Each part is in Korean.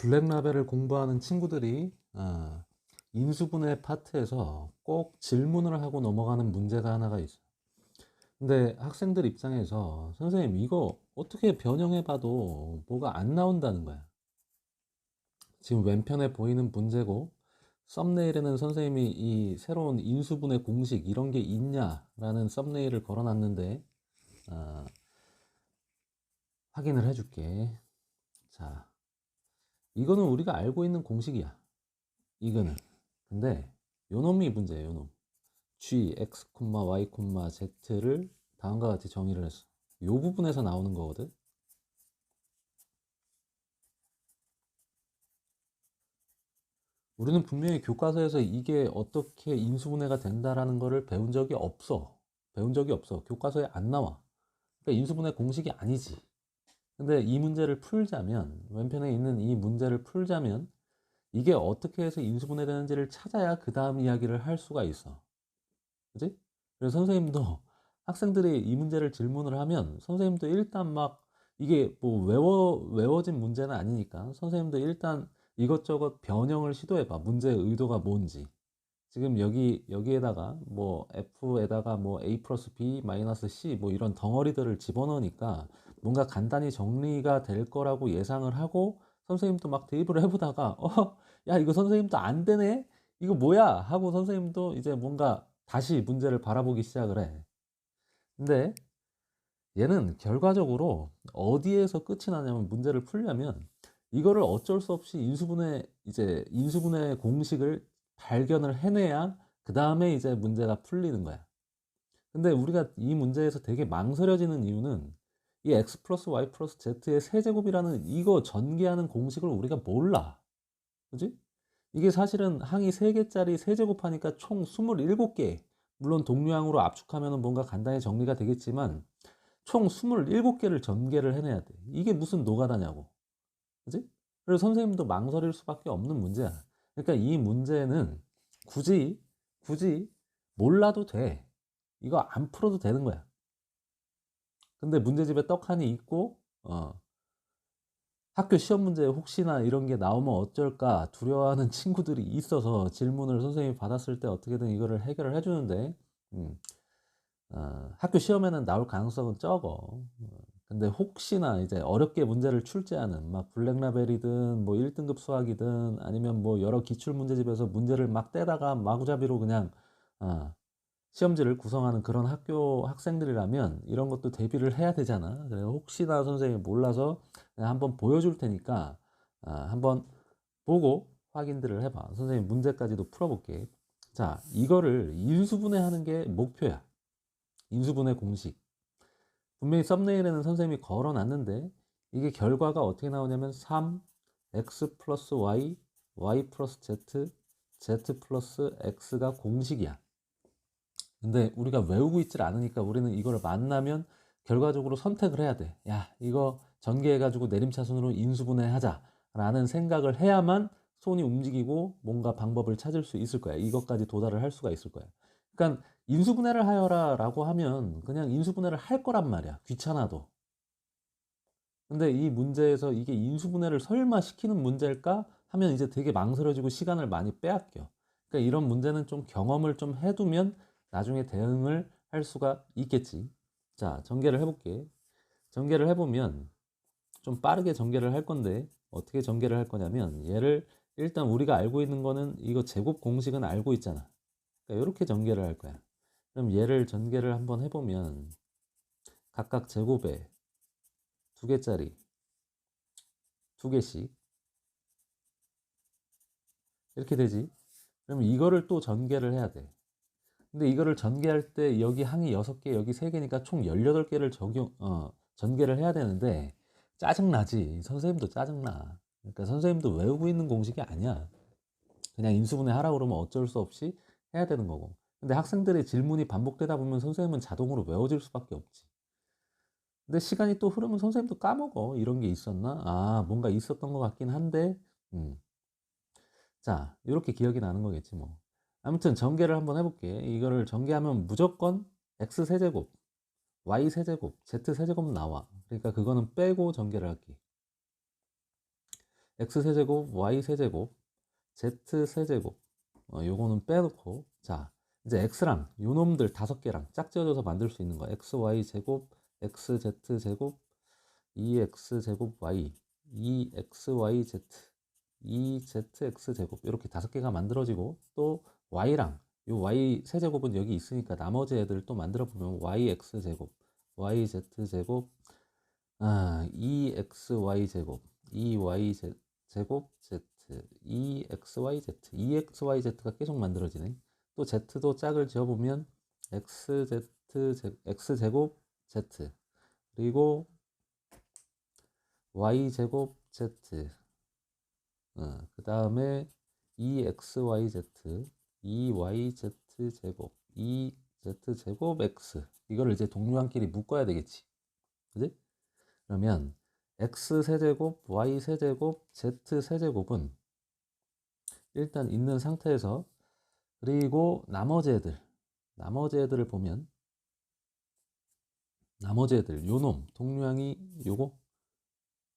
블랙라벨을 공부하는 친구들이 아, 인수분해 파트에서 꼭 질문을 하고 넘어가는 문제가 하나가 있어요. 근데 학생들 입장에서 선생님 이거 어떻게 변형해 봐도 뭐가 안 나온다는 거야. 지금 왼편에 보이는 문제고 썸네일에는 선생님이 이 새로운 인수분해 공식 이런 게 있냐라는 썸네일을 걸어놨는데 아, 확인을 해줄게. 자, 이거는 우리가 알고 있는 공식이야. 이거는. 근데 요 놈이 문제예요, 요 놈. g, x, y, z를 다음과 같이 정의를 했어. 요 부분에서 나오는 거거든. 우리는 분명히 교과서에서 이게 어떻게 인수분해가 된다라는 거를 배운 적이 없어. 배운 적이 없어. 교과서에 안 나와. 그러니까 인수분해 공식이 아니지. 근데 이 문제를 풀자면, 왼편에 있는 이 문제를 풀자면, 이게 어떻게 해서 인수분해 되는지를 찾아야 그 다음 이야기를 할 수가 있어. 그지? 그래서 선생님도 학생들이 이 문제를 질문을 하면 선생님도 일단 막 이게 뭐 외워, 외워진 문제는 아니니까 선생님도 일단 이것저것 변형을 시도해봐. 문제의 의도가 뭔지. 지금 여기, 여기에다가 뭐 F에다가 뭐 A 플러스 B 마이너스 C 뭐 이런 덩어리들을 집어넣으니까 뭔가 간단히 정리가 될 거라고 예상을 하고 선생님도 막 대입을 해보다가 어, 야, 이거 선생님도 안 되네? 이거 뭐야? 하고 선생님도 이제 뭔가 다시 문제를 바라보기 시작을 해. 근데 얘는 결과적으로 어디에서 끝이 나냐면 문제를 풀려면 이거를 어쩔 수 없이 인수분해 이제 인수분해 공식을 발견을 해내야 그 다음에 이제 문제가 풀리는 거야. 근데 우리가 이 문제에서 되게 망설여지는 이유는 이 x 플러스 y 플러스 z의 세제곱이라는 이거 전개하는 공식을 우리가 몰라. 그지? 이게 사실은 항이 3개짜리 세제곱하니까 총 27개. 물론 동류항으로 압축하면 뭔가 간단히 정리가 되겠지만 총 27개를 전개를 해내야 돼. 이게 무슨 노가다냐고. 그지? 그래서 선생님도 망설일 수밖에 없는 문제야. 그러니까 이 문제는 굳이, 굳이 몰라도 돼. 이거 안 풀어도 되는 거야. 근데 문제집에 떡하니 있고, 어, 학교 시험 문제에 혹시나 이런 게 나오면 어쩔까 두려워하는 친구들이 있어서 질문을 선생님이 받았을 때 어떻게든 이거를 해결을 해주는데, 음, 어, 학교 시험에는 나올 가능성은 적어. 근데 혹시나 이제 어렵게 문제를 출제하는 막 블랙라벨이든 뭐 1등급 수학이든 아니면 뭐 여러 기출 문제집에서 문제를 막 떼다가 마구잡이로 그냥 어, 시험지를 구성하는 그런 학교 학생들이라면 이런 것도 대비를 해야 되잖아. 그래서 혹시나 선생님이 몰라서 한번 보여줄 테니까 아, 한번 보고 확인들을 해봐. 선생님 문제까지도 풀어볼게. 자, 이거를 인수분해하는 게 목표야. 인수분해 공식. 분명히 썸네일에는 선생님이 걸어놨는데 이게 결과가 어떻게 나오냐면 3 x 플러스 y, y 플러스 z, z 플러스 x가 공식이야. 근데 우리가 외우고 있질 않으니까 우리는 이걸 만나면 결과적으로 선택을 해야 돼. 야, 이거 전개해가지고 내림차순으로 인수분해하자. 라는 생각을 해야만 손이 움직이고 뭔가 방법을 찾을 수 있을 거야. 이것까지 도달을 할 수가 있을 거야. 그러니까 인수분해를 하여라 라고 하면 그냥 인수분해를 할 거란 말이야. 귀찮아도. 근데 이 문제에서 이게 인수분해를 설마 시키는 문제일까 하면 이제 되게 망설여지고 시간을 많이 빼앗겨. 그러니까 이런 문제는 좀 경험을 좀 해두면 나중에 대응을 할 수가 있겠지. 자, 전개를 해볼게. 전개를 해보면 좀 빠르게 전개를 할 건데 어떻게 전개를 할 거냐면 얘를 일단 우리가 알고 있는 거는 이거 제곱 공식은 알고 있잖아. 그러니까 이렇게 전개를 할 거야. 그럼 얘를 전개를 한번 해보면 각각 제곱에 두 개짜리 두 개씩 이렇게 되지. 그럼 이거를 또 전개를 해야 돼. 근데 이거를 전개할 때 여기 항이 6개, 여기 3개니까 총 18개를 적용, 어, 전개를 해야 되는데 짜증나지. 선생님도 짜증나. 그러니까 선생님도 외우고 있는 공식이 아니야. 그냥 인수분해 하라고 그러면 어쩔 수 없이 해야 되는 거고. 근데 학생들의 질문이 반복되다 보면 선생님은 자동으로 외워질 수밖에 없지. 근데 시간이 또 흐르면 선생님도 까먹어. 이런 게 있었나? 아, 뭔가 있었던 것 같긴 한데, 음. 자, 이렇게 기억이 나는 거겠지, 뭐. 아무튼 전개를 한번 해볼게. 이거를 전개하면 무조건 x 세제곱, y 세제곱, z 세제곱 나와. 그러니까 그거는 빼고 전개를 할게. x 세제곱, y 세제곱, z 세제곱. 어, 요거는 빼놓고 자 이제 x랑 요 놈들 다섯 개랑 짝지어져서 만들 수 있는 거 x, y 제곱, x, z 제곱, 2x 제곱 y, 2x, y, z, 2zx 제곱 이렇게 다섯 개가 만들어지고 또 y랑 요 y 세제곱은 여기 있으니까 나머지 애들 또 만들어 보면 yx 제곱, yz 제곱, 아, 2xy 제곱, 2y 제곱 z, 2xyz, 2xyz가 계속 만들어지네. 또 z도 짝을 지어 보면 xz 제- x 제곱 z 그리고 y 제곱 z 어, 그 다음에 2xyz 2yz 제곱 2z 제곱 x 이거를 이제 동류한끼리 묶어야 되겠지. 그지? 그러면 x 세제곱 y 세제곱 z 세제곱은 일단 있는 상태에서 그리고 나머지 애들 나머지 애들을 보면 나머지 애들 요놈 동류항이 요거?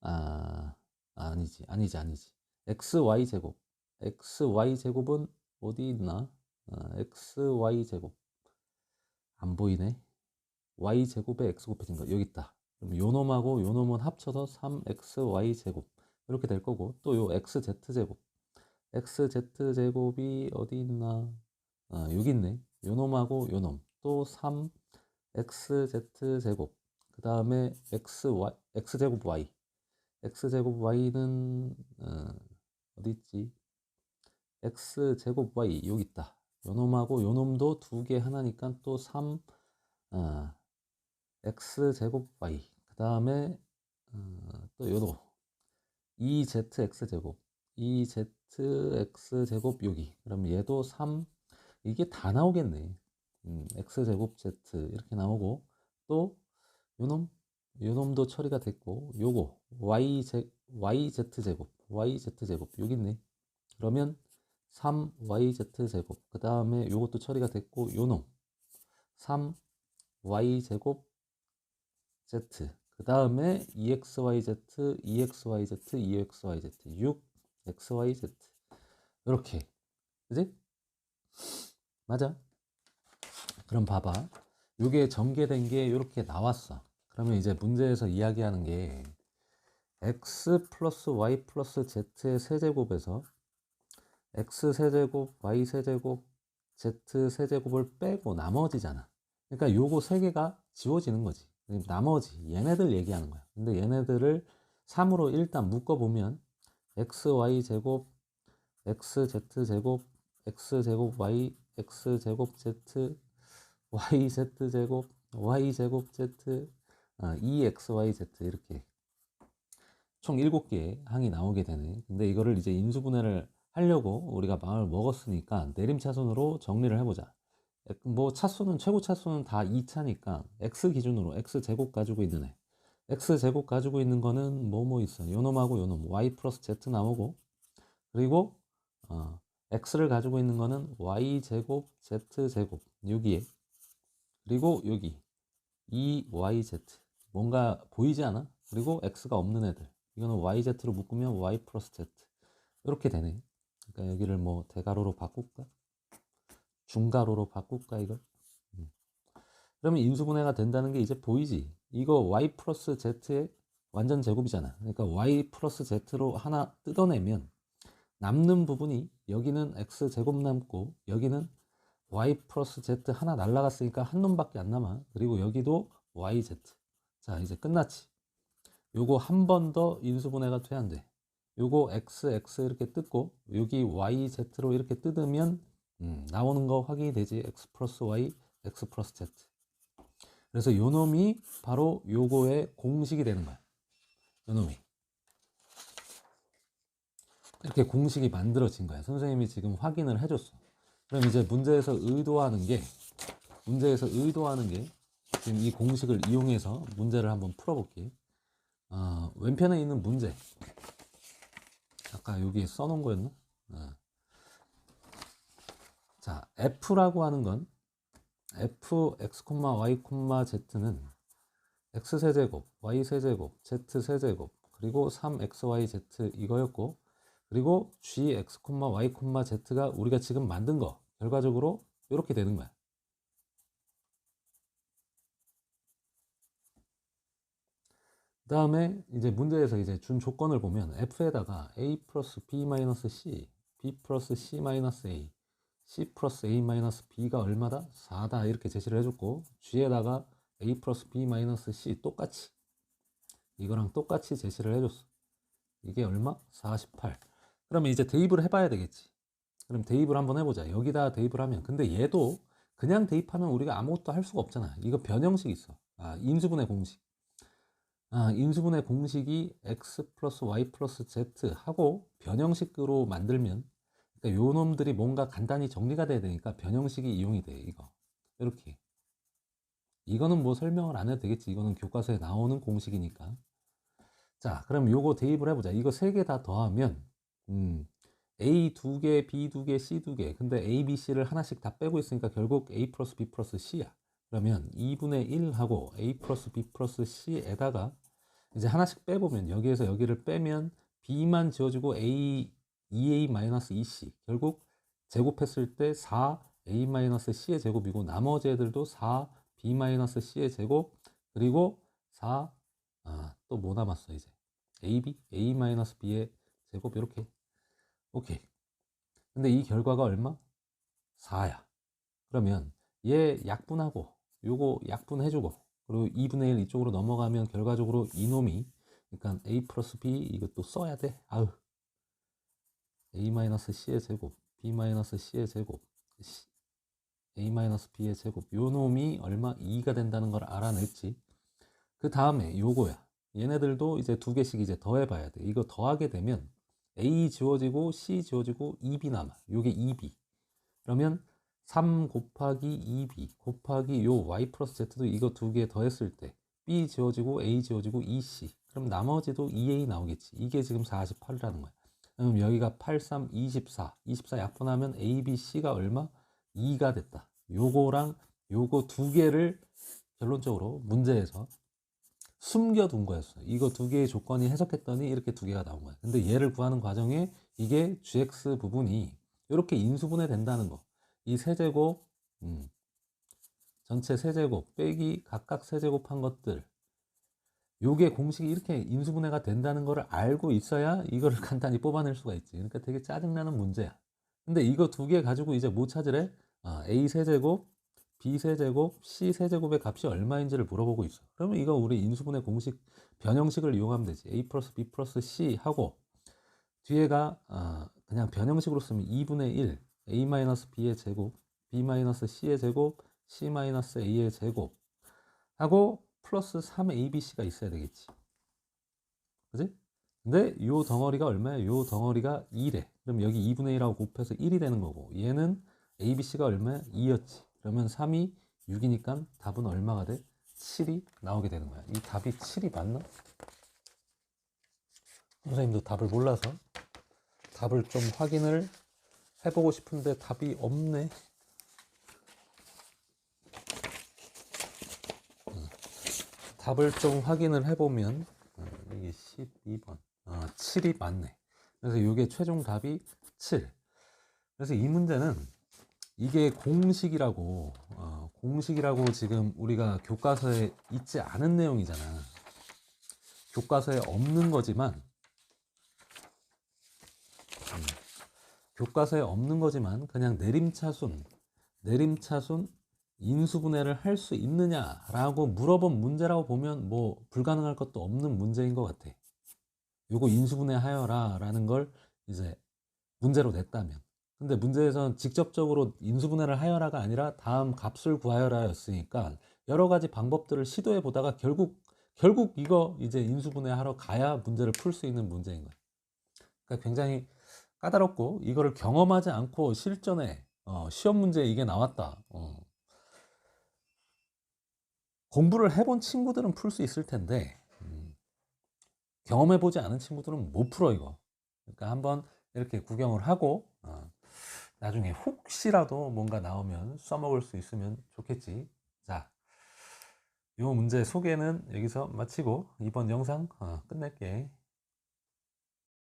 아 아니지 아니지 아니지. X y 제곱. X y 제곱은 어디 있나 아, x y 제곱. 안 보이네. Y 제곱에 x 곱해진 거. 여기 있다. 그럼 요 놈하고 요 놈은 합쳐서 3x y 제곱. 이렇게 될 거고 또 요 x z 제곱. X z 제곱이 어디 있나? 아, 여기 있네. 요 놈하고 요 놈. 또 3 x z 제곱. 그 다음에 x y x 제곱 y. X 제곱 y는 어, 어디 있지 x 제곱 y 여기 있다. 요 놈하고 요 놈도 두 개 하나니까 또3 아, x 제곱 y. 그 다음에 어, 또 요도 2zx 제곱. 2zx 제곱 여기. 그럼 얘도 3 이게 다 나오겠네. 음, x 제곱 z 이렇게 나오고 또 요놈 요놈도 처리가 됐고 요거 y 제 yz 제곱 yz 제곱 여기 있네. 그러면 3yz 제곱. 그 다음에 요것도 처리가 됐고 요놈. 3y 제곱 z 그 다음에 2xyz 2xyz 2xyz 6xyz 이렇게. 그지? 맞아? 그럼 봐봐. 요게 전개된 게 이렇게 나왔어. 그러면 이제 문제에서 이야기하는 게 x 플러스 y 플러스 z의 세제곱에서 x 세제곱, y 세제곱, z 세제곱을 빼고 나머지잖아. 그러니까 요거 세 개가 지워지는 거지. 나머지 얘네들 얘기하는 거야. 근데 얘네들을 3으로 일단 묶어보면 x, y 제곱, x, z 제곱, x 제곱, y, x 제곱, z, y, z 제곱, y 제곱, z, 아, 2xyz 이렇게 총 7개의 항이 나오게 되네. 근데 이거를 이제 인수분해를 하려고 우리가 마음을 먹었으니까 내림차순으로 정리를 해보자. 뭐 차수는 최고 차수는 다 2차니까 x 기준으로 x 제곱 가지고 있는 애. x 제곱 가지고 있는 거는 뭐뭐 있어? 요놈하고 요놈 y 플러스 z 나오고 그리고 어, x를 가지고 있는 거는 y 제곱 z 제곱 여기에 그리고 여기 2yz 뭔가 보이지 않아? 그리고 x가 없는 애들 이거는 yz로 묶으면 y 플러스 z 이렇게 되네 그러니까 여기를 뭐 대가로로 바꿀까? 중가로로 바꿀까 이걸? 음. 그러면 인수분해가 된다는 게 이제 보이지 이거 y 플러스 z의 완전 제곱이잖아 그러니까 y 플러스 z로 하나 뜯어내면 남는 부분이 여기는 x 제곱 남고 여기는 y 플러스 z 하나 날라갔으니까 한 놈밖에 안 남아 그리고 여기도 yz 자 이제 끝났지 요거 한 번 더 인수분해가 돼야 안 돼. 요거 x x 이렇게 뜯고 여기 y z로 이렇게 뜯으면 음, 나오는 거 확인이 되지. X 플러스 y x 플러스 z. 그래서 요 놈이 바로 요거의 공식이 되는 거야. 요 놈이. 이렇게 공식이 만들어진 거야. 선생님이 지금 확인을 해줬어. 그럼 이제 문제에서 의도하는 게 문제에서 의도하는 게 지금 이 공식을 이용해서 문제를 한번 풀어볼게. 어, 왼편에 있는 문제 아까 여기 써놓은 거였나? 어. 자, f라고 하는 건 f x, y, z는 x 세제곱, y 세제곱, z 세제곱, 그리고 3xyz 이거였고 그리고 gx, y, z가 우리가 지금 만든 거 결과적으로 이렇게 되는 거야. 그 다음에 이제 문제에서 이제 준 조건을 보면 f에다가 a 플러스 b 마이너스 c, b 플러스 c 마이너스 a, c 플러스 a 마이너스 b가 얼마다? 4다 이렇게 제시를 해줬고 g에다가 a 플러스 b 마이너스 c 똑같이 이거랑 똑같이 제시를 해줬어. 이게 얼마? 48. 그러면 이제 대입을 해봐야 되겠지. 그럼 대입을 한번 해보자. 여기다 대입을 하면 근데 얘도 그냥 대입하면 우리가 아무것도 할 수가 없잖아. 이거 변형식 있어. 아, 인수분해 공식. 아, 인수분해 공식이 x 플러스 y 플러스 z 하고 변형식으로 만들면 그러니까 요 놈들이 뭔가 간단히 정리가 돼야 되니까 변형식이 이용이 돼 이거. 이렇게. 이거는 뭐 설명을 안 해도 되겠지. 이거는 교과서에 나오는 공식이니까. 자 그럼 요거 대입을 해보자. 이거 세 개 다 더하면 음, A 두 개, B 두 개, C 두 개. 근데 A, B, C를 하나씩 다 빼고 있으니까 결국 A 플러스 B 플러스 C야 그러면 2분의 1하고 A 플러스 B 플러스 C에다가 이제 하나씩 빼보면 여기에서 여기를 빼면 B만 지워지고 A, 2A 마이너스 2C 결국 제곱했을 때 4A 마이너스 C의 제곱이고 나머지 애들도 4B 마이너스 C의 제곱. 그리고 4, 아, 또 뭐 남았어 이제? AB, A 마이너스 B의 제곱 이렇게. 오케이. 근데 이 결과가 얼마? 4야. 그러면 얘 약분하고 요거 약분 해주고 그리고 2분의 1 이쪽으로 넘어가면 결과적으로 이놈이 그러니까 a 플러스 b 이것도 써야 돼. 아우 a 마이너스 c의 제곱 b 마이너스 c의 제곱 C, a 마이너스 b의 제곱. 요 놈이 얼마 2가 된다는 걸 알아냈지. 그 다음에 요거야. 얘네들도 이제 두 개씩 이제 더해 봐야 돼. 이거 더하게 되면 a 지워지고 c 지워지고 2b 남아. 요게 2b 그러면 3 곱하기 2b 곱하기 요 y 플러스 z도 이거 두 개 더했을 때 b 지워지고 a 지워지고 2c 그럼 나머지도 2a 나오겠지. 이게 지금 48이라는 거야. 그럼 여기가 8, 3, 24 24 약분하면 a, b, c가 얼마? 2가 됐다. 요거랑 요거 두 개를 결론적으로 문제에서 숨겨둔 거였어 이거 두 개의 조건이 해석했더니 이렇게 두 개가 나온 거야. 근데 얘를 구하는 과정에 이게 gx 부분이 이렇게 인수분해 된다는 거 이 세제곱, 음, 전체 세제곱 빼기 각각 세제곱 한 것들 요게 공식이 이렇게 인수분해가 된다는 것을 알고 있어야 이거를 간단히 뽑아낼 수가 있지. 그러니까 되게 짜증나는 문제야. 근데 이거 두 개 가지고 이제 뭐 찾으래? 아, A 세제곱, B 세제곱, C 세제곱의 값이 얼마인지를 물어보고 있어. 그러면 이거 우리 인수분해 공식 변형식을 이용하면 되지. A 플러스 B 플러스 C 하고 뒤에가 아, 그냥 변형식으로 쓰면 2분의 1 a-b의 제곱, b-c의 제곱, c-a의 제곱 하고 플러스 3abc가 있어야 되겠지. 그지? 근데 요 덩어리가 얼마야? 요 덩어리가 2래. 그럼 여기 2분의 1하고 곱해서 1이 되는 거고 얘는 abc가 얼마야? 2였지. 그러면 3이 6이니까 답은 얼마가 돼? 7이 나오게 되는 거야. 이 답이 7이 맞나? 선생님도 답을 몰라서 답을 좀 확인을 해보고 싶은데 답이 없네. 음, 답을 좀 확인을 해보면 음, 이게 12번 아, 7이 맞네. 그래서 이게 최종 답이 7. 그래서 이 문제는 이게 공식이라고 어, 공식이라고 지금 우리가 교과서에 있지 않은 내용이잖아. 교과서에 없는 거지만 교과서에 없는 거지만 그냥 내림차순, 내림차순 인수분해를 할 수 있느냐라고 물어본 문제라고 보면 뭐 불가능할 것도 없는 문제인 것 같아. 요거 인수분해 하여라 라는 걸 이제 문제로 냈다면. 근데 문제에서는 직접적으로 인수분해를 하여라가 아니라 다음 값을 구하여라 였으니까 여러 가지 방법들을 시도해 보다가 결국, 결국 이거 이제 인수분해 하러 가야 문제를 풀 수 있는 문제인 거야. 그러니까 굉장히 까다롭고 이거를 경험하지 않고 실전에 어, 시험 문제에 이게 나왔다. 어. 공부를 해본 친구들은 풀 수 있을 텐데 음, 경험해보지 않은 친구들은 못 풀어 이거. 그러니까 한번 이렇게 구경을 하고 어, 나중에 혹시라도 뭔가 나오면 써먹을 수 있으면 좋겠지. 자, 이 문제 소개는 여기서 마치고 이번 영상 어, 끝낼게.